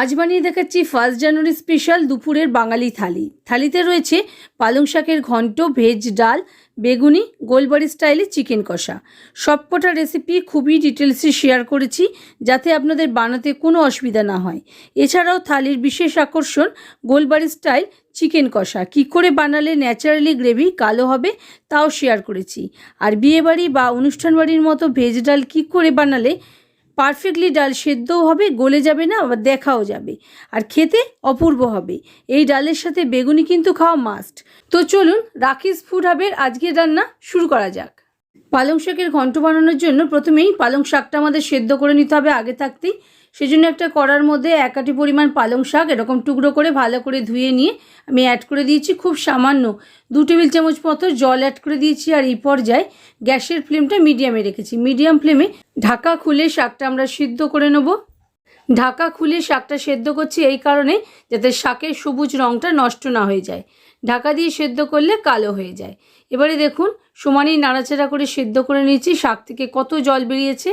আজ বানিয়ে দেখাচ্ছি ফার্স্ট জানুয়ারি স্পেশাল দুপুরের বাঙালি থালি। থালিতে রয়েছে পালং শাকের ঘন্ট, ভেজ ডাল, বেগুনি গোলবাড়ি স্টাইলে চিকেন কষা। সবকটা রেসিপি খুবই ডিটেলসে শেয়ার করেছি, যাতে আপনাদের বানাতে কোনো অসুবিধা না হয়। এছাড়াও থালির বিশেষ আকর্ষণ গোলবাড়ি স্টাইল চিকেন কষা। কি করে বানালে ন্যাচারালি গ্রেভি কালো হবে তাও শেয়ার করেছি। আর বিয়েবাড়ি বা অনুষ্ঠান বাড়ির মতো ভেজ ডাল কী করে বানালে পারফেক্টলি ডাল সেদ্ধও হবে, গলে যাবে না, আবার দেখাও যাবে। আর খেতে অপূর্ব হবে। এই ডালের সাথে বেগুনি কিন্তু খাওয়া মাস্ট তো চলুন রাকিস ফুড হাবের আজকের রান্না শুরু করা যাক। পালং শাকের ঘণ্ট বানানোর জন্য প্রথমেই পালং শাকটা আমাদের সেদ্ধ করে নিতে হবে, আগে থাকতেই। সেজন্য একটা কড়ার মধ্যে এক আটি পরিমাণ পালং শাক এরকম টুকরো করে ভালো করে ধুয়ে নিয়ে আমি অ্যাড করে দিয়েছি খুব সামান্য। দু টেবিল চামচ মতো জল অ্যাড করে দিয়েছি আর এই পর্যায়ে গ্যাসের ফ্লেমটা মিডিয়ামে রেখেছি। মিডিয়াম ফ্লেমে ঢাকা খুলে শাকটা আমরা সিদ্ধ করে নেব। ঢাকা খুলে শাকটা সেদ্ধ করছি এই কারণে যাতে শাকের সবুজ রঙটা নষ্ট না হয়ে যায়। ঢাকা দিয়ে সেদ্ধ করলে কালো হয়ে যায়। এবারে দেখুন সমানেই নাড়াচাড়া করে সেদ্ধ করে নিয়েছি। শাক থেকে কত জল বেরিয়েছে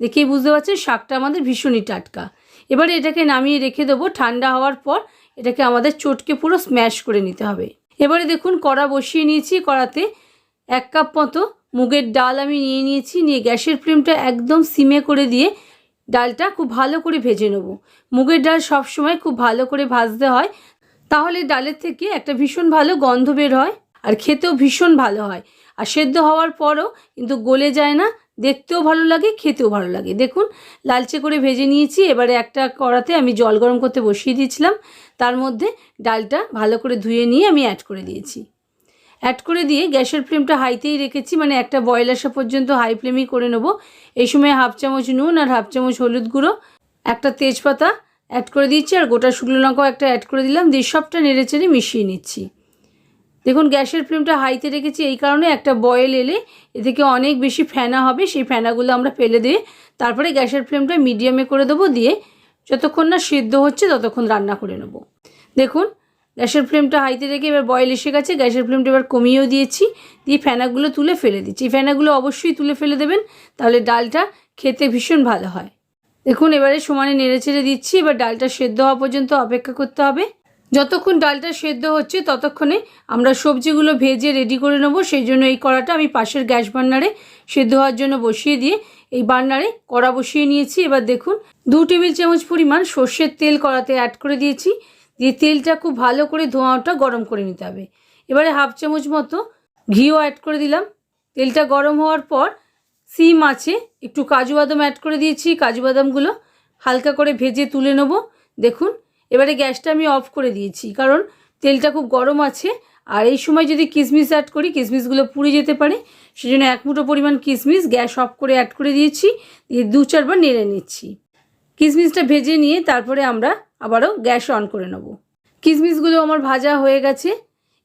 দেখেই বুঝতে পারছেন, শাকটা আমাদের ভীষণই টাটকা। এবারে এটাকে নামিয়ে রেখে দেবো, ঠান্ডা হওয়ার পর এটাকে আমাদের চটকে পুরো স্ম্যাশ করে নিতে হবে। এবারে দেখুন, কড়া বসিয়ে নিয়েছি, কড়াতে এক কাপ মতো মুগের ডাল আমি নিয়ে নিয়েছি, নিয়ে গ্যাসের ফ্লেমটা একদম সিমে করে দিয়ে ডালটা খুব ভালো করে ভেজে নেব। মুগের ডাল সবসময় খুব ভালো করে ভাজতে হয়, তাহলে ডালের থেকে একটা ভীষণ ভালো গন্ধ বের হয় আর খেতেও ভীষণ ভালো হয়। আর সেদ্ধ হওয়ার পরও কিন্তু গলে যায় না দেখতেও ভালো লাগে, খেতেও ভালো লাগে। দেখুন, লালচে করে ভেজে নিয়েছি, এবারে একটা কড়াতে আমি জল গরম করতে বসিয়ে দিয়েছিলাম। তার মধ্যে ডালটা ভালো করে ধুয়ে নিয়ে আমি অ্যাড করে দিয়েছি। অ্যাড করে দিয়ে গ্যাসের ফ্লেমটা হাইতেই রেখেছি মানে একটা বয়েল আসা পর্যন্ত হাই ফ্লেমেই করে নেব। এই সময় হাফ চামচ নুন আর হাফ চামচ হলুদ গুঁড়ো, একটা তেজপাতা অ্যাড করে দিচ্ছি আর গোটা শুকনো লঙ্কাও একটা অ্যাড করে দিলাম, দিয়ে সবটা নেড়ে চেড়ে মিশিয়ে নিচ্ছি। দেখুন, গ্যাসের ফ্লেমটা হাইতে রেখেছি এই কারণে একটা বয়েল এলে এ থেকে অনেক বেশি ফেনা হবে, সেই ফেনাগুলো আমরা ফেলে দিয়ে তারপরে গ্যাসের ফ্লেমটা মিডিয়ামে করে দেবো দিয়ে যতক্ষণ না সেদ্ধ হচ্ছে ততক্ষণ রান্না করে নেব। দেখুন, গ্যাসের ফ্লেমটা হাইতে রেখে এবার বয়েল এসে গেছে, গ্যাসের ফ্লেমটা এবার কমিয়েও দিয়েছি, দিয়ে ফেনাগুলো তুলে ফেলে দিচ্ছি। এই ফেনাগুলো অবশ্যই তুলে ফেলে দেবেন, তাহলে ডালটা খেতে ভীষণ ভালো হয়। দেখুন, এবারে সমানে নেড়ে চেড়ে দিচ্ছি, এবার ডালটা সেদ্ধ হওয়া পর্যন্ত অপেক্ষা করতে হবে। যতক্ষণ ডালটা সেদ্ধ হচ্ছে ততক্ষণে আমরা সবজিগুলো ভেজে রেডি করে নেব। সেই জন্য এই কড়াটা আমি পাশের গ্যাস বার্নারে সেদ্ধ হওয়ার জন্য বসিয়ে দিয়ে এই বার্নারে কড়া বসিয়ে নিয়েছি। এবার দেখুন, দু টেবিল চামচ পরিমাণ সর্ষের তেল কড়াতে অ্যাড করে দিয়েছি। দিয়ে তেলটা খুব ভালো করে ধোঁয়াটা গরম করে নিতে হবে। এবারে হাফ চামচ মতো ঘিও অ্যাড করে দিলাম। তেলটা গরম হওয়ার পর সিম আছে, একটু কাজু বাদাম অ্যাড করে দিয়েছি। কাজু বাদামগুলো হালকা করে ভেজে তুলে নেব। দেখুন এবারে গ্যাসটা আমি অফ করে দিয়েছি, কারণ তেলটা খুব গরম আছে। আর এই সময় যদি কিশমিশ অ্যাড করি কিশমিশগুলো পুড়ে যেতে পারে, সেজন্য এক মুঠো পরিমাণ কিশমিশ গ্যাস অফ করে অ্যাড করে দিয়েছি, দিয়ে দু চারবার নেড়ে নিচ্ছি। কিশমিশটা ভেজে নিয়ে তারপরে আমরা আবারও গ্যাস অন করে নেব। কিশমিশগুলো আমার ভাজা হয়ে গেছে,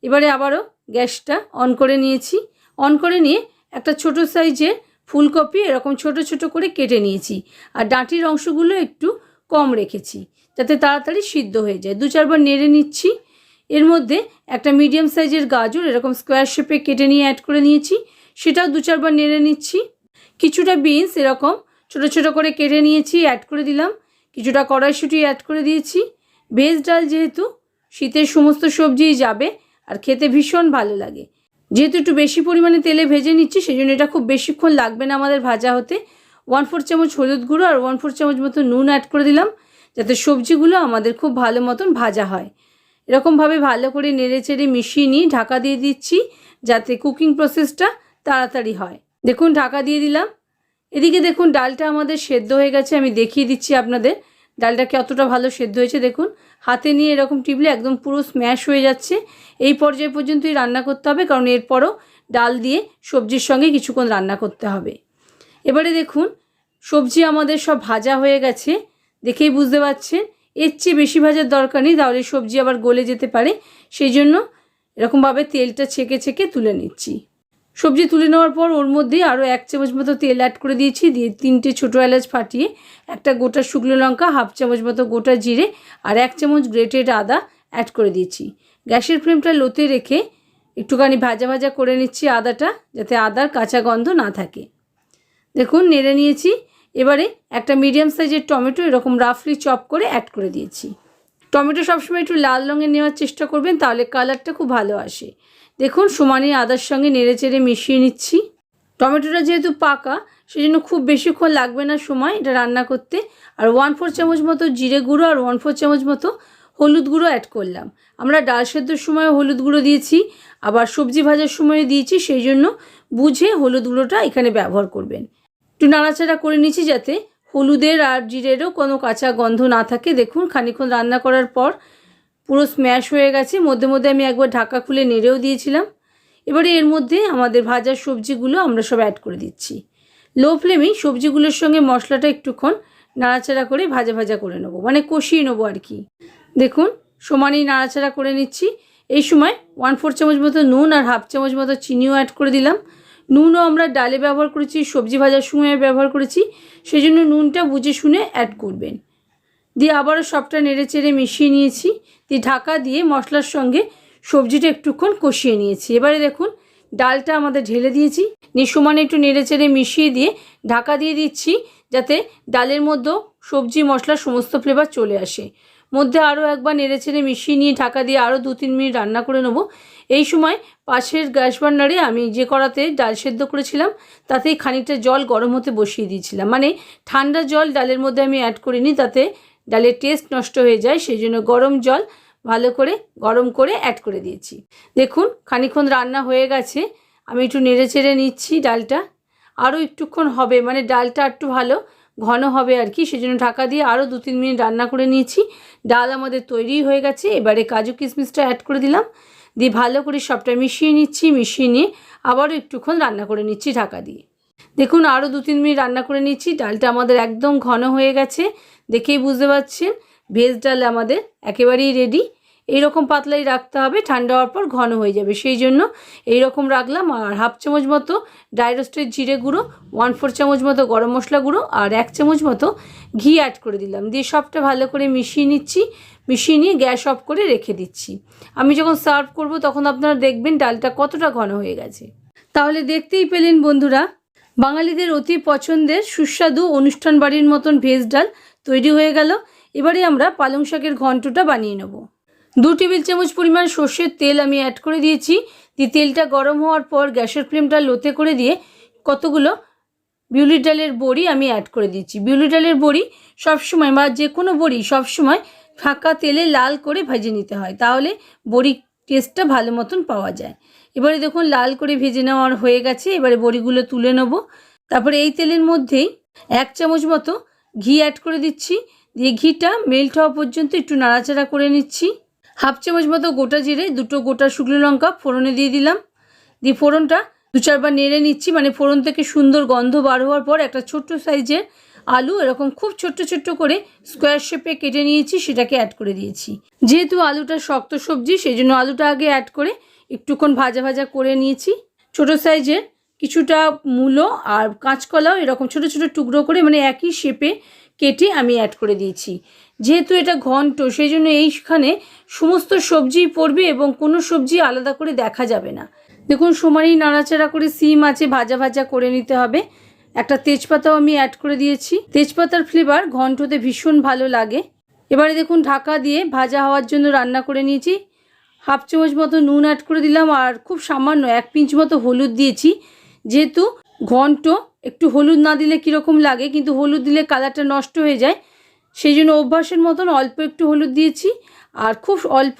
এবারে আবারও গ্যাসটা অন করে নিয়েছি। অন করে নিয়ে একটা ছোট সাইজের ফুলকপি এরকম ছোট ছোট করে কেটে নিয়েছি। আর ডাঁটির অংশগুলো একটু কম রেখেছি, যাতে তাড়াতাড়ি সিদ্ধ হয়ে যায়। দু চারবার নেড়ে নিচ্ছি। এর মধ্যে একটা মিডিয়াম সাইজের গাজর, এরকম স্কোয়ার শেপে কেটে নিয়ে অ্যাড করে নিয়েছি। সেটাও দু চারবার নেড়ে নিচ্ছি। কিছুটা বিনস এরকম ছোট ছোট করে কেটে নিয়েছি অ্যাড করে দিলাম। কিছুটা কড়াইশুঁটি অ্যাড করে দিয়েছি। ভেজ ডাল যেহেতু শীতের সমস্ত সবজিই যাবে আর খেতে ভীষণ ভালো লাগে। যেহেতু একটু বেশি পরিমাণে তেলে ভেজে নিচ্ছি সেই জন্য এটা খুব বেশিক্ষণ লাগবে না আমাদের ভাজা হতে। ওয়ান ফোর চামচ হলুদ গুঁড়ো আর ওয়ান ফোর চামচ মতো নুন অ্যাড করে দিলাম, যাতে সবজিগুলো আমাদের খুব ভালো মতন ভাজা হয়। এরকমভাবে ভালো করে নেড়ে চেড়ে মিশিয়ে নিয়ে ঢাকা দিয়ে দিচ্ছি, যাতে কুকিং প্রসেসটা তাড়াতাড়ি হয়। দেখুন, ঢাকা দিয়ে দিলাম। এদিকে দেখুন, ডালটা আমাদের সেদ্ধ হয়ে গেছে, আমি দেখিয়ে দিচ্ছি আপনাদের ডালটা কতটা ভালো সেদ্ধ হয়েছে। দেখুন, হাতে নিয়ে এরকম টিপলে একদম পুরো স্ম্যাশ হয়ে যাচ্ছে। এই পর্যায় পর্যন্তই রান্না করতে হবে, কারণ এরপরও ডাল দিয়ে সবজির সঙ্গে কিছুক্ষণ রান্না করতে হবে। এবারে দেখুন, সবজি আমাদের সব ভাজা হয়ে গেছে। দেখেই বুঝতে পারছেন, এর চেয়ে বেশি ভাজার দরকার নেই, তাহলে সবজি আবার গলে যেতে পারে। সেই জন্য এরকমভাবে তেলটা ছেঁকে ছেঁকে তুলে নিচ্ছি। সবজি তুলে নেওয়ার পর ওর মধ্যে আরও এক চামচ মতো তেল অ্যাড করে দিয়েছি, দিয়ে তিনটে ছোটো এলাচ ফাটিয়ে, একটা গোটা শুকনো লঙ্কা, হাফ চামচ মতো গোটা জিরে আর এক চামচ গ্রেটেড আদা অ্যাড করে দিয়েছি। গ্যাসের ফ্লেমটা লোতে রেখে একটুখানি ভাজা ভাজা করে নিচ্ছি আদাটা, যাতে আদার কাঁচা গন্ধ না থাকে। দেখুন, নেড়ে নিয়েছি। এবারে একটা মিডিয়াম সাইজের টমেটো এরকম রাফলি চপ করে অ্যাড করে দিয়েছি। টমেটো সবসময় একটু লাল রঙের নেওয়ার চেষ্টা করবেন, তাহলে কালারটা খুব ভালো আসে। দেখুন, সমানে আদার সঙ্গে নেড়ে চেড়ে মিশিয়ে নিচ্ছি। টমেটোটা যেহেতু পাকা, সেজন্য খুব বেশিক্ষণ লাগবে না সময় এটা রান্না করতে। আর ওয়ান ফোর চামচ মতো জিরে গুঁড়ো আর ওয়ান ফোর চামচ মতো হলুদ গুঁড়ো অ্যাড করলাম। আমরা ডাল সেদ্ধর সময় হলুদ গুঁড়ো দিয়েছি, আবার সবজি ভাজার সময় দিয়েছি, সেই জন্য বুঝে হলুদ গুঁড়োটা এখানে ব্যবহার করবেন। একটু নাড়াচাড়া করে নিচ্ছি যাতে হলুদের আর জিরেরও কোনো কাঁচা গন্ধ না থাকে। দেখুন খানিক্ষণ রান্না করার পর পুরো স্ম্যাশ হয়ে গেছে। মধ্যে মধ্যে আমি একবার ঢাকা খুলে নেড়েও দিয়েছিলাম। এবারে এর মধ্যে আমাদের ভাজার সবজিগুলো আমরা সব অ্যাড করে দিচ্ছি। লো ফ্লেমেই সবজিগুলোর সঙ্গে মশলাটা একটুক্ষণ নাড়াচাড়া করে ভাজা ভাজা করে নেব মানে কষিয়ে নেব আর কি। দেখুন, সমানেই নাড়াচাড়া করে নিচ্ছি। এই সময় ওয়ান ফোর চামচ মতো নুন আর হাফ চামচ মতো চিনিও অ্যাড করে দিলাম। নুনও আমরা ডালে ব্যবহার করেছি, সবজি ভাজার সময় ব্যবহার করেছি সেই জন্য নুনটা বুঝে শুনে অ্যাড করবেন। দিয়ে আবারও সবটা নেড়ে চেড়ে মিশিয়ে নিয়েছি, দিয়ে ঢাকা দিয়ে মশলার সঙ্গে সবজিটা একটুক্ষণ কষিয়ে নিয়েছি। এবারে দেখুন, ডালটা আমাদের ঢেলে দিয়েছি, নিয়ে সমানে একটু নেড়ে চেড়ে মিশিয়ে দিয়ে ঢাকা দিয়ে দিচ্ছি, যাতে ডালের মধ্যেও সবজি মশলা সমস্ত ফ্লেভার চলে আসে। মধ্যে আরও একবার নেড়ে চেড়ে মিশিয়ে নিয়ে ঢাকা দিয়ে আরও দু তিন মিনিট রান্না করে নেব। এই সময় পাশের গ্যাস বার্নারে আমি যে কড়াতে ডাল সেদ্ধ করেছিলাম, তাতেই খানিকটা জল গরম হতে বসিয়ে দিয়েছিলাম। মানে ঠান্ডা জল ডালের মধ্যে আমি অ্যাড করিনি, তাতে ডালের টেস্ট নষ্ট হয়ে যায়, সেই জন্য গরম জল ভালো করে গরম করে অ্যাড করে দিয়েছি। দেখুন খানিক্ষণ রান্না হয়ে গেছে, আমি একটু নেড়ে চেড়ে নিচ্ছি ডালটা। আরও একটুক্ষণ হবে মানে ডালটা একটু ভালো ঘন হবে আর কি, সেজন্য ঢাকা দিয়ে আরও দু তিন মিনিট রান্না করে নিয়েছি। ডাল আমাদের তৈরি হয়ে গেছে, এবারে কাজু কিশমিশটা অ্যাড করে দিলাম। দিয়ে ভালো করে সবটা মিশিয়ে নিচ্ছি, মিশিয়ে নিয়ে আবারও একটুক্ষণ রান্না করে নিচ্ছি ঢাকা দিয়ে। দেখুন আরও দু তিন মিনিট রান্না করে নিচ্ছি ডালটা আমাদের একদম ঘন হয়ে গেছে, দেখেই বুঝতে পারছেন। ভেজ ডাল আমাদের একেবারেই রেডি এইরকম পাতলাই রাখতে হবে, ঠান্ডা হওয়ার পর ঘন হয়ে যাবে। সেই জন্য এইরকম রাখলাম আর হাফ চামচ মতো ড্রাই রোস্টের জিরে গুঁড়ো ওয়ান ফোর চামচ মতো গরম মশলা গুঁড়ো আর এক চামচ মতো ঘি অ্যাড করে দিলাম। দিয়ে সবটা ভালো করে মিশিয়ে নিচ্ছি, মিশিয়ে নিয়ে গ্যাস অফ করে রেখে দিচ্ছি। আমি যখন সার্ভ করব তখন আপনারা দেখবেন ডালটা কতটা ঘন হয়ে গেছে। তাহলে দেখতেই পেলেন বন্ধুরা, বাঙালিদের অতি পছন্দের সুস্বাদু অনুষ্ঠান বাড়ির মতন ভেজ ডাল তৈরি হয়ে গেল। এবারে আমরা পালং শাকের ঘন্টটা বানিয়ে নেব। দু টেবিল চামচ পরিমাণ সর্ষের তেল আমি অ্যাড করে দিয়েছি। দিয়ে তেলটা গরম হওয়ার পর গ্যাসের ফ্লেমটা লোতে করে দিয়ে কতগুলো বিউলির ডালের বড়ি আমি অ্যাড করে দিচ্ছি বিউলির ডালের বড়ি সবসময় বা যে কোনো বড়ি সবসময় ফাঁকা তেলে লাল করে ভেজে নিতে হয়। তাহলে বড়ির টেস্টটা ভালো মতন পাওয়া যায়। এবারে দেখুন, লাল করে ভেজে নেওয়ার হয়ে গেছে। এবারে বড়িগুলো তুলে নেব। তারপরে এই তেলের মধ্যেই এক চামচ মতো ঘি অ্যাড করে দিচ্ছি। দিয়ে ঘিটা মেল্ট হওয়া পর্যন্ত একটু নাড়াচাড়া করে নিচ্ছি। হাফ চামচ মতো গোটা জিরে, দুটো গোটা শুকনো লঙ্কা, ফোড়নে দিয়ে দিলাম। দিয়ে ফোড়নটা দু চারবার নেড়ে নিচ্ছি মানে ফোড়ন থেকে সুন্দর গন্ধ বার হওয়ার পর একটা ছোট্ট সাইজের আলু, এরকম খুব ছোট্ট ছোট্ট করে স্কোয়ার শেপে কেটে নিয়েছি, সেটাকে অ্যাড করে দিয়েছি। যেহেতু আলুটা শক্ত সবজি সেই জন্য আলুটা আগে অ্যাড করে একটুক্ষণ ভাজা ভাজা করে নিয়েছি। ছোট সাইজের কিছুটা মূলো আর কাঁচকলাও এরকম ছোট ছোট টুকরো করে মানে একই শেপে কেটে আমি অ্যাড করে দিয়েছি। যেহেতু এটা ঘন্ট সেই জন্য এইখানে সমস্ত সবজি পড়বে এবং কোনো সবজি আলাদা করে দেখা যাবে না। দেখুন সমানই নাড়াচাড়া করে সিম আছে, ভাজা ভাজা করে নিতে হবে। একটা তেজপাতাও আমি অ্যাড করে দিয়েছি। তেজপাতার ফ্লেভার ঘন্টতে ভীষণ ভালো লাগে। এবারে দেখুন, ঢাকা দিয়ে ভাজা হওয়ার জন্য রান্না করে নিয়েছি। হাফ চামচ মতো নুন অ্যাড করে দিলাম আর খুব সামান্য এক পিঞ্চ মতো হলুদ দিয়েছি। যেহেতু ঘন্ট, একটু হলুদ না দিলে কীরকম লাগে, কিন্তু হলুদ দিলে কালারটা নষ্ট হয়ে যায়। সেই জন্য অভ্যাসের মতন অল্প একটু হলুদ দিয়েছি, আর খুব অল্প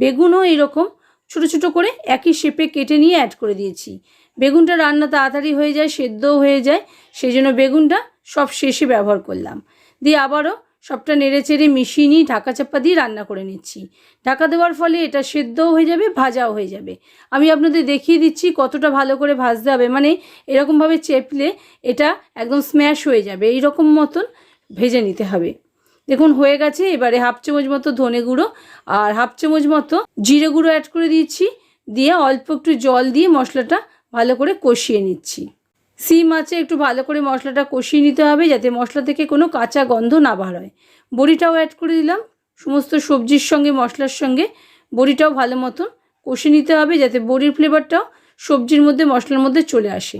বেগুনও এরকম ছোটো ছোটো করে একই শেপে কেটে নিয়ে অ্যাড করে দিয়েছি। বেগুনটা রান্না তাড়াতাড়ি হয়ে যায়, সেদ্ধও হয়ে যায় সেই জন্য বেগুনটা সব শেষে ব্যবহার করলাম। দিয়ে আবারও সবটা নেড়ে চেড়ে মিশিয়ে নিয়ে ঢাকা চাপা দিয়ে রান্না করে নিচ্ছি। ঢাকা দেওয়ার ফলে এটা সেদ্ধও হয়ে যাবে, ভাজাও হয়ে যাবে। আমি আপনাদের দেখিয়ে দিচ্ছি কতটা ভালো করে ভাজতে হবে। মানে এরকমভাবে চেপলে এটা একদম স্ম্যাশ হয়ে যাবে। এইরকম মতন ভেজে নিতে হবে। দেখুন, হয়ে গেছে। এবারে হাফ চামচ মতো ধনে গুঁড়ো আর হাফ চামচ মতো জিরে গুঁড়ো অ্যাড করে দিচ্ছি। দিয়ে অল্প একটু জল দিয়ে মশলাটা ভালো করে কষিয়ে নিচ্ছি। সিম আছে, একটু ভালো করে মশলাটা কষিয়ে নিতে হবে যাতে মশলা থেকে কোনো কাঁচা গন্ধ না বার বড়িটাও অ্যাড করে দিলাম। সমস্ত সবজির সঙ্গে, মশলার সঙ্গে বড়িটাও ভালো মতন কষে নিতে হবে যাতে বড়ির ফ্লেভারটাও সবজির মধ্যে, মশলার মধ্যে চলে আসে।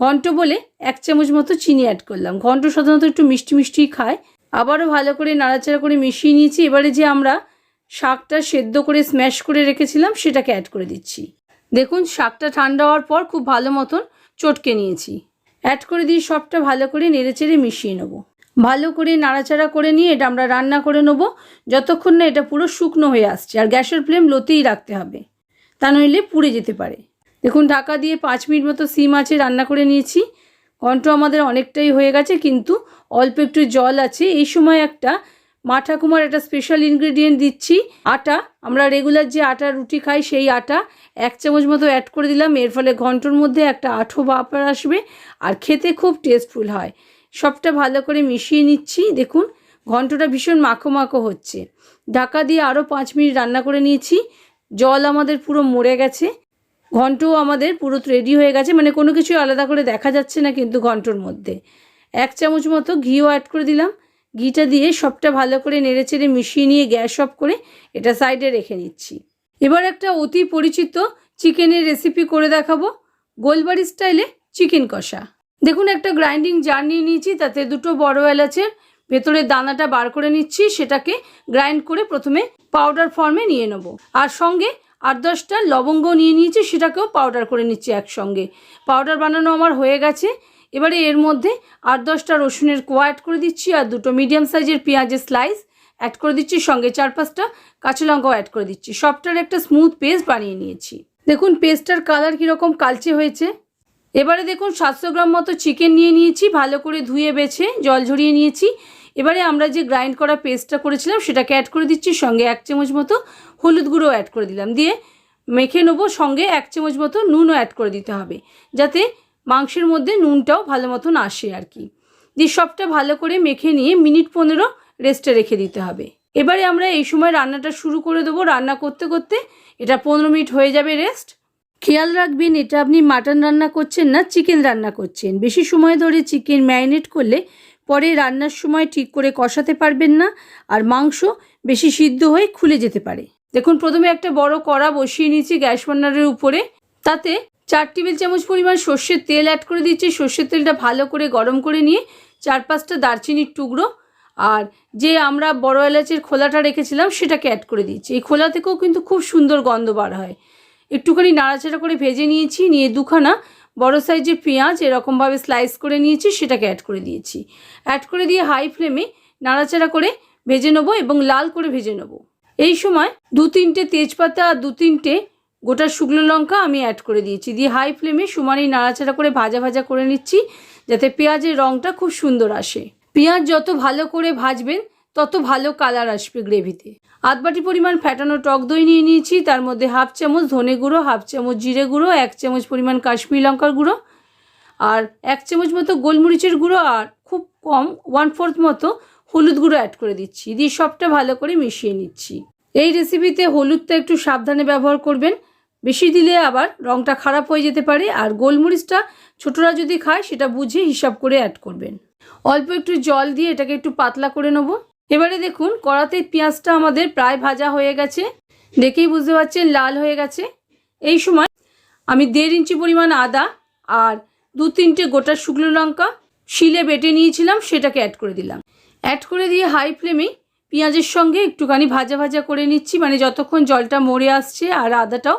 ঘন্ট বলে এক চামচ মতো চিনি অ্যাড করলাম। ঘন্ট সাধারণত একটু মিষ্টি মিষ্টি খায়। আবারও ভালো করে নাড়াচাড়া করে মিশিয়ে নিয়েছি। এবারে যে আমরা শাকটা সেদ্ধ করে, স্ম্যাশ করে রেখেছিলাম, সেটাকে অ্যাড করে দিচ্ছি। দেখুন, শাকটা ঠান্ডা হওয়ার পর খুব ভালো মতন চটকে নিয়েছি। অ্যাড করে দিয়ে সবটা ভালো করে নেড়েচেড়ে মিশিয়ে নেব। ভালো করে নাড়াচাড়া করে নিয়ে এটা আমরা রান্না করে নেব। যতক্ষণ না এটা পুরো শুকনো হয়ে আসছে, আর গ্যাসের ফ্লেম লোতেই রাখতে হবে। তা নইলে পুড়ে যেতে পারে। দেখুন, ঢাকা দিয়ে পাঁচ মিনিট মতো সিম আছে, রান্না করে নিয়েছি। ঘন্ট আমাদের অনেকটাই হয়ে গেছে, কিন্তু অল্প একটু জল আছে। এই সময় একটা মা ঠাকুমার একটা স্পেশাল ইনগ্রেডিয়েন্ট দিচ্ছি, আটা। আমরা রেগুলার যে আটা রুটি খাই, সেই আটা এক চামচ মতো অ্যাড করে দিলাম। এর ফলে ঘন্টর মধ্যে একটা আঠো বাপার আসবে আর খেতে খুব টেস্টফুল হয়। সবটা ভালো করে মিশিয়ে নিচ্ছি। দেখুন, ঘন্টটা ভীষণ মাখো মাখো হচ্ছে। ঢাকা দিয়ে আরও পাঁচ মিনিট রান্না করে নিয়েছি। জল আমাদের পুরো মরে গেছে। ঘন্টও আমাদের পুরো রেডি হয়ে গেছে মানে কোনো কিছু আলাদা করে দেখা যাচ্ছে না কিন্তু ঘন্টর মধ্যে। এক চামচ মতো ঘিও অ্যাড করে দিলাম। ঘিটা দিয়ে সবটা ভালো করে নেড়ে চেড়ে মিশিয়ে নিয়ে গ্যাস অফ করে এটা সাইডে রেখে নিচ্ছি। এবার একটা অতি পরিচিত চিকেনের রেসিপি করে দেখাবো। গোলবাড়ি স্টাইলে চিকেন কষা। দেখুন একটা গ্রাইন্ডিং জার নিয়ে নিয়েছি, তাতে দুটো বড় এলাচের ভেতরের দানাটা বার করে নিচ্ছি, সেটাকে গ্রাইন্ড করে প্রথমে পাউডার ফর্মে নিয়ে নেব। আর সঙ্গে আট দশটা লবঙ্গ নিয়ে নিয়েছি, সেটাকেও পাউডার করে নিচ্ছি একসঙ্গে। পাউডার বানানো আমার হয়ে গেছে। এবারে এর মধ্যে আট দশটা রসুনের কোয়া অ্যাড করে দিচ্ছি, আর দুটো মিডিয়াম সাইজের পেঁয়াজের স্লাইস অ্যাড করে দিচ্ছি, সঙ্গে চার পাঁচটা কাঁচা লঙ্কাও অ্যাড করে দিচ্ছি। সবটার একটা স্মুথ পেস্ট বানিয়ে নিয়েছি। দেখুন পেস্টটার কালার কীরকম কালচে হয়েছে। এবারে দেখুন, সাতশো গ্রাম মতো চিকেন নিয়ে নিয়েছি, ভালো করে ধুয়ে বেছে, জল ঝরিয়ে নিয়েছি। এবারে আমরা যে গ্রাইন্ড করা পেস্টটা করেছিলাম, সেটাকে অ্যাড করে দিচ্ছি, সঙ্গে এক চামচ মতো হলুদ গুঁড়ো অ্যাড করে দিলাম। দিয়ে মেখে নেব, সঙ্গে এক চামচ মতো নুনও অ্যাড করে দিতে হবে, যাতে মাংসের মধ্যে নুনটাও ভালো মতন আসে আর কি। দিয়ে সবটা ভালো করে মেখে নিয়ে মিনিট পনেরো রেস্টে রেখে দিতে হবে। এবারে আমরা এই সময় রান্নাটা শুরু করে দেবো। রান্না করতে করতে এটা পনেরো মিনিট হয়ে যাবে রেস্ট খেয়াল রাখবেন, এটা আপনি মাটন রান্না করছেন না চিকেন রান্না করছেন। বেশি সময় ধরে চিকেন ম্যারিনেট করলে পরে রান্নার সময় ঠিক করে কষাতে পারবেন না আর মাংস বেশি সিদ্ধ হয়ে খুলে যেতে পারে। দেখুন, প্রথমে একটা বড় কড়া বসিয়ে নিয়েছি গ্যাস বার্নারের উপরে। তাতে চার টেবিল চামচ পরিমাণ সর্ষের তেল অ্যাড করে দিচ্ছি। সর্ষের তেলটা ভালো করে গরম করে নিয়ে চার পাঁচটা দারচিনির টুকরো আর যে আমরা বড় এলাচের খোলাটা রেখেছিলাম সেটাকে অ্যাড করে দিচ্ছি। এই খোলা থেকেও কিন্তু খুব সুন্দর গন্ধ বার হয়। একটুখানি নাড়াচাড়া করে ভেজে নিয়েছি, নিয়ে দুখানা বড় সাইজের পেঁয়াজ এরকমভাবে স্লাইস করে নিয়েছি, সেটাকে অ্যাড করে দিয়েছি। অ্যাড করে দিয়ে হাই ফ্লেমে নাড়াচাড়া করে ভেজে নেব এবং লাল করে ভেজে নেব। এই সময় দু তিনটে তেজপাতা আর দু তিনটে গোটা শুকনো লঙ্কা আমি অ্যাড করে দিয়েছি। দিয়ে হাই ফ্লেমে সমানই নাড়াচাড়া করে ভাজা ভাজা করে নিচ্ছি, যাতে পেঁয়াজের রঙটা খুব সুন্দর আসে। পেঁয়াজ যত ভালো করে ভাজবেন তত ভালো কালার আসবে গ্রেভিতে। আধ বাটি পরিমাণ ফ্যাটানো টক দই নিয়ে নিয়েছি, তার মধ্যে হাফ চামচ ধনে গুঁড়ো, হাফ চামচ জিরে গুঁড়ো, এক চামচ পরিমাণ কাশ্মীর লঙ্কার গুঁড়ো আর এক চামচ মতো গোলমরিচের গুঁড়ো আর খুব কম ওয়ান ফোর্থ মতো হলুদ গুঁড়ো অ্যাড করে দিচ্ছি। দিয়ে সবটা ভালো করে মিশিয়ে নিচ্ছি। এই রেসিপিতে হলুদটা একটু সাবধানে ব্যবহার করবেন। বেশি দিলে আবার রঙটা খারাপ হয়ে যেতে পারে আর গোলমরিচটা ছোটরা যদি খায়, সেটা বুঝে হিসাব করে অ্যাড করবেন। অল্প একটু জল দিয়ে এটাকে একটু পাতলা করে নেব। এবারে দেখুন, কড়াতে পেঁয়াজটা আমাদের প্রায় ভাজা হয়ে গেছে। দেখেই বুঝতে পারছেন, লাল হয়ে গেছে। এই সময় আমি দেড় ইঞ্চি পরিমাণ আদা আর দু তিনটে গোটা শুকনো লঙ্কা শিলে বেটে নিয়েছিলাম, সেটাকে অ্যাড করে দিলাম। অ্যাড করে দিয়ে হাই ফ্লেমে পেঁয়াজের সঙ্গে একটুখানি ভাজা ভাজা করে নিচ্ছি মানে যতক্ষণ জলটা মরে আসছে আর আদাটাও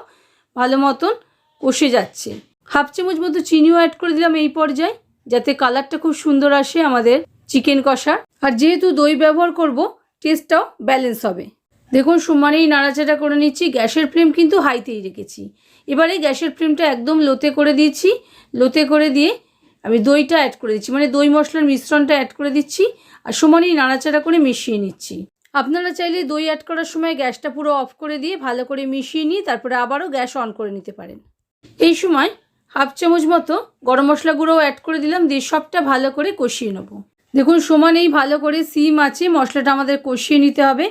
ভালো মতন কষে যাচ্ছে। হাফ চামচ মতো চিনিও অ্যাড করে দিলাম এই পর্যায়ে, যাতে কালারটা খুব সুন্দর আসে আমাদের চিকেন কষা। আর যেহেতু দই ব্যবহার করব টেস্টটাও ব্যালেন্স হবে। দেখুন, সমানেই নাড়াচাড়া করে নিচ্ছি। গ্যাসের ফ্লেম কিন্তু হাইতেই রেখেছি। এবারে গ্যাসের ফ্লেমটা একদম লোতে করে দিয়েছি লোতে করে দিয়ে আমি দইটা অ্যাড করে দিচ্ছি। মানে দই মশলার মিশ্রণটা অ্যাড করে দিচ্ছি। আর সমানেই নাড়াচাড়া করে মিশিয়ে নিচ্ছি। আপনারা চাইলে দই অ্যাড করার সময় গ্যাসটা পুরো অফ করে দিয়ে ভালো করে মিশিয়ে নিয়ে তারপরে আবারও গ্যাস অন করে নিতে পারেন। এই সময় হাফ চামচ মতো গরম মশলা গুঁড়োও অ্যাড করে দিলাম। দিয়ে সবটা ভালো করে কষিয়ে নেব। দেখুন সমানেই ভালো করে সিম আছে, মশলাটা আমাদের কষিয়ে নিতে হবে।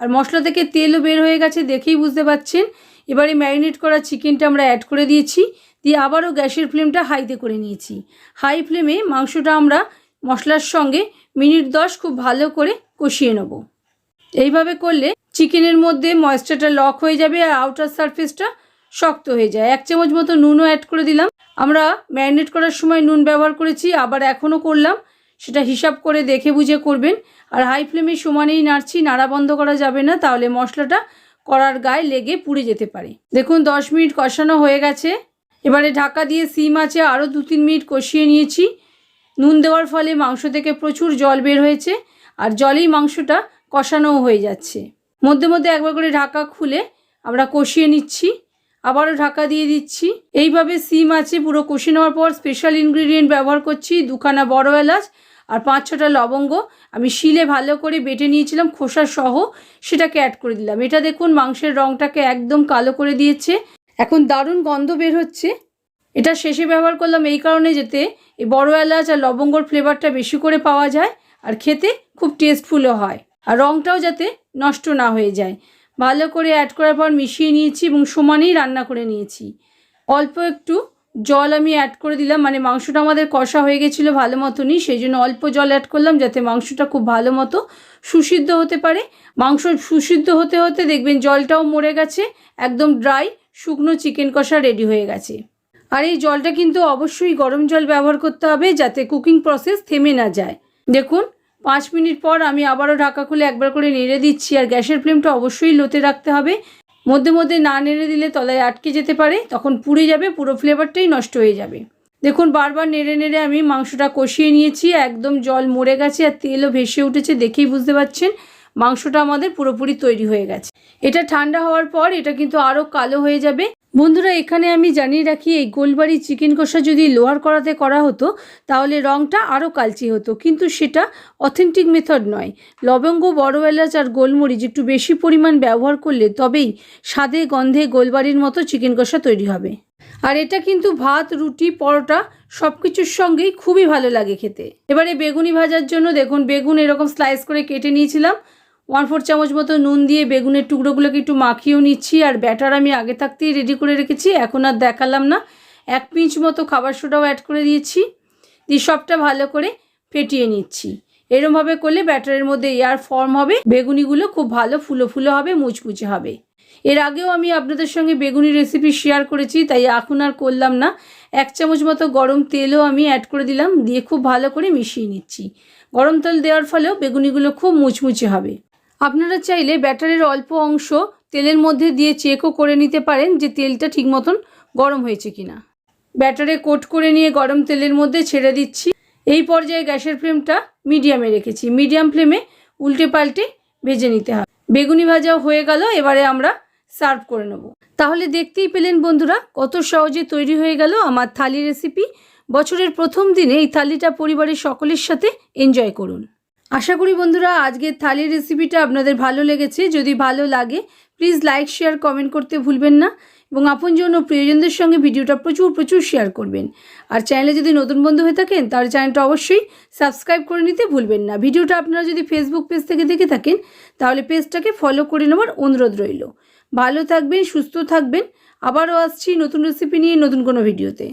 আর মশলা থেকে তেলও বের হয়ে গেছে দেখেই বুঝতে পাচ্ছেন। এবারে ম্যারিনেট করা চিকেনটা আমরা অ্যাড করে দিয়েছি। দিয়ে আবারও গ্যাসের ফ্লেমটা হাইতে করে নিয়েছি। হাই ফ্লেমে মাংসটা আমরা মশলার সঙ্গে মিনিট দশ খুব ভালো করে কষিয়ে নেব। এইভাবে করলে চিকেনের মধ্যে ময়েশ্চারটা লক হয়ে যাবে আর আউটার সারফেসটা শক্ত হয়ে যায়। এক চামচ মতো নুনও অ্যাড করে দিলাম। আমরা ম্যারিনেট করার সময় নুন ব্যবহার করেছি, আবার এখনও করলাম। সেটা হিসাব করে দেখে বুঝে করবেন। আর হাই ফ্লেমে সমানেই নাড়ছি, নাড়া বন্ধ করা যাবে না, তাহলে মশলাটা কড়ার গায়ে লেগে পুড়ে যেতে পারে। দেখুন, দশ মিনিট কষানো হয়ে গেছে। এবারে ঢাকা দিয়ে সিম আছে, আরও দু তিন মিনিট কষিয়ে নিয়েছি। নুন দেওয়ার ফলে মাংস থেকে প্রচুর জল বের হয়েছে, আর জলেই মাংসটা কষানোও হয়ে যাচ্ছে। মধ্যে মধ্যে একবার করে ঢাকা খুলে আমরা কষিয়ে নিচ্ছি, আবারও ঢাকা দিয়ে দিচ্ছি। এইভাবে সিম আছে, পুরো কষিয়ে নেওয়ার পর স্পেশাল ইনগ্রিডিয়েন্ট ব্যবহার করছি, দুখানা বড় এলাচ আর পাঁচ ছটা লবঙ্গ আমি শিলে ভালো করে বেটে নিয়েছিলাম, খোসা সহ সেটাকে অ্যাড করে দিলাম। এটা দেখুন মাংসের রঙটাকে একদম কালো করে দিয়েছে। এখন দারুণ গন্ধ বের হচ্ছে। এটা শেষে ব্যবহার করলাম এই কারণে যেতে এই বড় এলাচ আর লবঙ্গর ফ্লেভারটা বেশি করে পাওয়া যায় আর খেতে খুব টেস্টফুলও হয়। আর রঙটাও যাতে নষ্ট না হয়ে যায়। ভালো করে অ্যাড করার পর মিশিয়ে নিয়েছি এবং সমানেই রান্না করে নিয়েছি। অল্প একটু জল আমি অ্যাড করে দিলাম। মানে মাংসটা আমাদের কষা হয়ে গেছিল ভালো মতনই, সেই জন্য অল্প জল অ্যাড করলাম যাতে মাংসটা খুব ভালো মতো সুসিদ্ধ হতে পারে। মাংস সুসিদ্ধ হতে হতে দেখবেন জলটাও মরে গেছে, একদম ড্রাই শুকনো চিকেন কষা রেডি হয়ে গেছে। আর এই জলটা কিন্তু অবশ্যই গরম জল ব্যবহার করতে হবে যাতে কুকিং প্রসেস থেমে না যায়। দেখুন, পাঁচ মিনিট পর আমি আবারও ঢাকা খুলে একবার করে নেড়ে দিচ্ছি আর গ্যাসের ফ্লেমটা অবশ্যই লোতে রাখতে হবে। মধ্যে মধ্যে না নেড়ে দিলে তলায় আটকে যেতে পারে, তখন পুড়ে যাবে, পুরো ফ্লেভারটাই নষ্ট হয়ে যাবে। দেখুন, বারবার নেড়ে নেড়ে আমি মাংসটা কষিয়ে নিয়েছি, একদম জল মরে গেছে আর তেলও ভেসে উঠেছে দেখেই বুঝতে পারছেন। মাংসটা আমাদের পুরোপুরি তৈরি হয়ে গেছে। এটা ঠান্ডা হওয়ার পর এটা কিন্তু আরও কালো হয়ে যাবে। বন্ধুরা, এখানে আমি জানিয়ে রাখি, এই গোলবাড়ি চিকেন কষা যদি লোহার কড়াতে করা হতো, তাহলে রঙটা আরও কালচে হতো। কিন্তু সেটা অথেন্টিক মেথড নয়। লবঙ্গ, বড় এলাচ আর গোলমরিচ একটু বেশি পরিমাণ ব্যবহার করলে তবেই স্বাদে, গন্ধে গোলবাড়ির মতো চিকেন কষা তৈরি হবে। আর এটা কিন্তু ভাত, রুটি, পরোটা সব কিছুর সঙ্গেই খুবই ভালো লাগে খেতে। এবারে বেগুনি ভাজার জন্য দেখুন, বেগুন এরকম স্লাইস করে কেটে নিয়েছিলাম। ওয়ান ফোর চামচ মতো নুন দিয়ে বেগুনের টুকরোগুলোকে একটু মাখিয়েও নিচ্ছি, আর ব্যাটার আমি আগে থাকতেই রেডি করে রেখেছি, এখন আর দেখালাম না। এক পিঞ্চ মতো খাবার সোডাও অ্যাড করে দিয়েছি, দিয়ে সবটা ভালো করে ফেটিয়ে নিচ্ছি। এরমভাবে করলে ব্যাটারের মধ্যে এয়ার ফর্ম হবে, বেগুনিগুলো খুব ভালো ফুলো ফুলো হবে, মুচমুচে হবে। এর আগেও আমি আপনাদের সঙ্গে বেগুনি রেসিপি শেয়ার করেছি, তাই এখন আর করলাম না। এক চামচ মতো গরম তেলও আমি অ্যাড করে দিলাম, দিয়ে খুব ভালো করে মিশিয়ে নিচ্ছি। গরম তেল দেওয়ার ফলেও বেগুনিগুলো খুব মুচমুচে হবে। আপনারা চাইলে ব্যাটারের অল্প অংশ তেলের মধ্যে দিয়ে চেকও করে নিতে পারেন যে তেলটা ঠিক মতন গরম হয়েছে কিনা। ব্যাটারে কোট করে নিয়ে গরম তেলের মধ্যে ছেড়ে দিচ্ছি। এই পর্যায়ে গ্যাসের ফ্লেমটা মিডিয়ামে রেখেছি। মিডিয়াম ফ্লেমে উল্টে পাল্টে ভেজে নিতে হবে। বেগুনি ভাজাও হয়ে গেল, এবারে আমরা সার্ভ করে নেব। তাহলে দেখতেই পেলেন বন্ধুরা, কত সহজে তৈরি হয়ে গেল আমার থালি রেসিপি বছরের প্রথম দিনে এই থালিটা পরিবারের সকলের সাথে এনজয় করুন। আশা করি বন্ধুরা আজকের থালির রেসিপিটা আপনাদের ভালো লেগেছে। যদি ভালো লাগে প্লিজ লাইক শেয়ার কমেন্ট করতে ভুলবেন না এবং আপনজন ও প্রিয়জনদের সঙ্গে ভিডিওটা প্রচুর প্রচুর শেয়ার করবেন। আর চ্যানেলে যদি নতুন বন্ধু হয়ে থাকেন, তাহলে চ্যানেলটা অবশ্যই সাবস্ক্রাইব করে নিতে ভুলবেন না। ভিডিওটা আপনারা যদি ফেসবুক পেজ থেকে দেখে থাকেন, তাহলে পেজটাকে ফলো করে নেওয়ার অনুরোধ রইল। ভালো থাকবেন, সুস্থ থাকবেন। আবারও আসছি নতুন রেসিপি নিয়ে নতুন কোনো ভিডিওতে